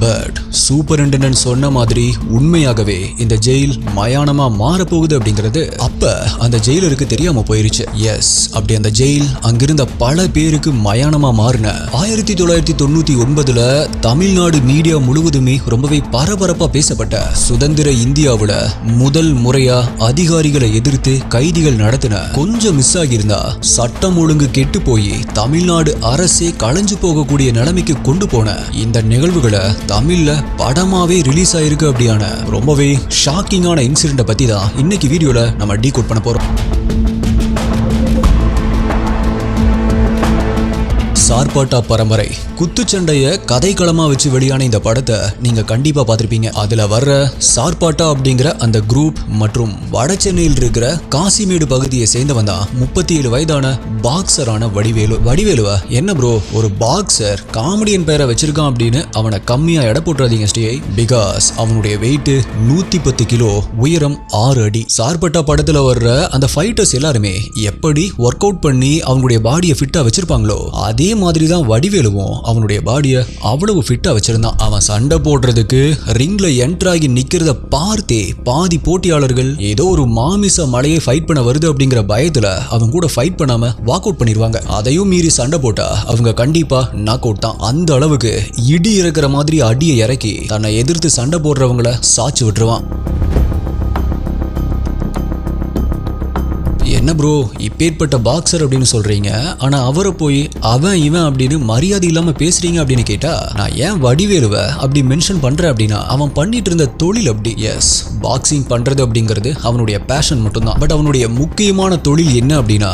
But superintendent சொன்ன மாதிரி உண்மையாகவே இந்த ஜெயில் மயானமா மாறப்போகுது அப்படிங்கிறது அப்ப அந்த ஜெயிலருக்கு தெரியாம போயிருச்சு. எஸ் அப்படி அந்த ஜெயில் அங்கிருந்த பல பேருக்கு மயானமா மாறின. ஆயிரத்தி தொள்ளாயிரத்தி தொண்ணூத்தி ஒன்பதுல தமிழ்நாடு மீடியா முழுவதுமே ரொம்பவே பரபரப்பா பேசப்பட்ட சுதந்திர இந்தியாவுல முதல் முறையா அதிகாரிகளை எதிர்த்து கைதிகள் நடத்தின. கொஞ்சம் மிஸ் ஆகியிருந்தா சட்டம் ஒழுங்கு கெட்டு போய் தமிழ்நாடு அரசே களைஞ்சு போகக்கூடிய நிலைமைக்கு கொண்டு போன இந்த நிகழ்வுகளை தமிழ்ல படமாவே ரிலீஸ் ஆயிருக்கு அப்படியான ரொம்பவே ஷாக்கிங்கான இன்சிடென்ட்டை பத்தி தான் இன்னைக்கு வீடியோல நம்ம டீ பண்ண போறோம். சார்பாட்டா பரம்பரை குத்துச்சண்டைய கதைக்களமா வச்சு வெளியான இந்த படத்தை நீங்க கண்டிப்பா பார்த்திருப்பீங்க. அதுல வர்ற சார்பாட்டா அப்படிங்கிற அந்த குரூப் மற்றும் வட சென்னையில் இருக்கிற காசிமேடு பகுதியை சேர்ந்தவன் தான் முப்பத்தி ஏழு வயதான பாக்ஸரான வடிவேலு. வடிவேலுவா என்ன ப்ரோ ஒரு பாக்ஸர் காமெடியன் பேரை வச்சிருக்கான் அப்படின்னு அவனை கம்மியா எடை போட்டுறாதீங்க ஸ்டே பிகாஸ் அவனுடைய வெயிட் நூத்தி பத்து கிலோ உயரம் ஆறு அடி. சார்பட்டா படத்துல வர்ற அந்த ஃபைட்டர்ஸ் எல்லாருமே எப்படி ஒர்க் அவுட் பண்ணி அவங்களுடைய பாடியை ஃபிட்டா வச்சிருப்பாங்களோ அதே மாதிரி தான் வடிவேலுவும் அவனுடைய பாடியை அவ்வளவு ஃபிட்டாக வச்சிருந்தான். அவன் சண்டை போடுறதுக்கு ரிங்கில் என்ட்ராகி ஆகி பார்த்தே பாதி போட்டியாளர்கள் ஏதோ ஒரு மாமிச மலையை ஃபைட் பண்ண வருது அப்படிங்கிற பயத்தில் அவங்க கூட ஃபைட் பண்ணாமல் வாக் அவுட் பண்ணிடுவாங்க அதையும் மீறி சண்டை போட்டால் அவங்க கண்டிப்பாக நாக் அவுட் தான். அந்த அளவுக்கு இடி இறக்குற மாதிரி அடியை இறக்கி தன்னை எதிர்த்து சண்டை போடுறவங்கள சாச்சு விட்டுருவான். என்ன ப்ரோ இப்பேற்பட்ட பாக்ஸர் அப்படின்னு சொல்றீங்க? ஆனா அவரை போய் அவன் இவன் அப்படின்னு மரியாதை இல்லாம பேசுறீங்க அப்படின்னு கேட்டா நான் ஏன் வடிவேலுவ அப்படி மென்ஷன் பண்றேன் அப்படின்னா அவன் பண்ணிட்டு இருந்த தொழில் அப்படி எஸ் பாக்ஸிங் பண்றது அப்படிங்கிறது அவனுடைய பேஷன் மட்டும்தான். பட் அவனுடைய முக்கியமான தொழில் என்ன அப்படின்னா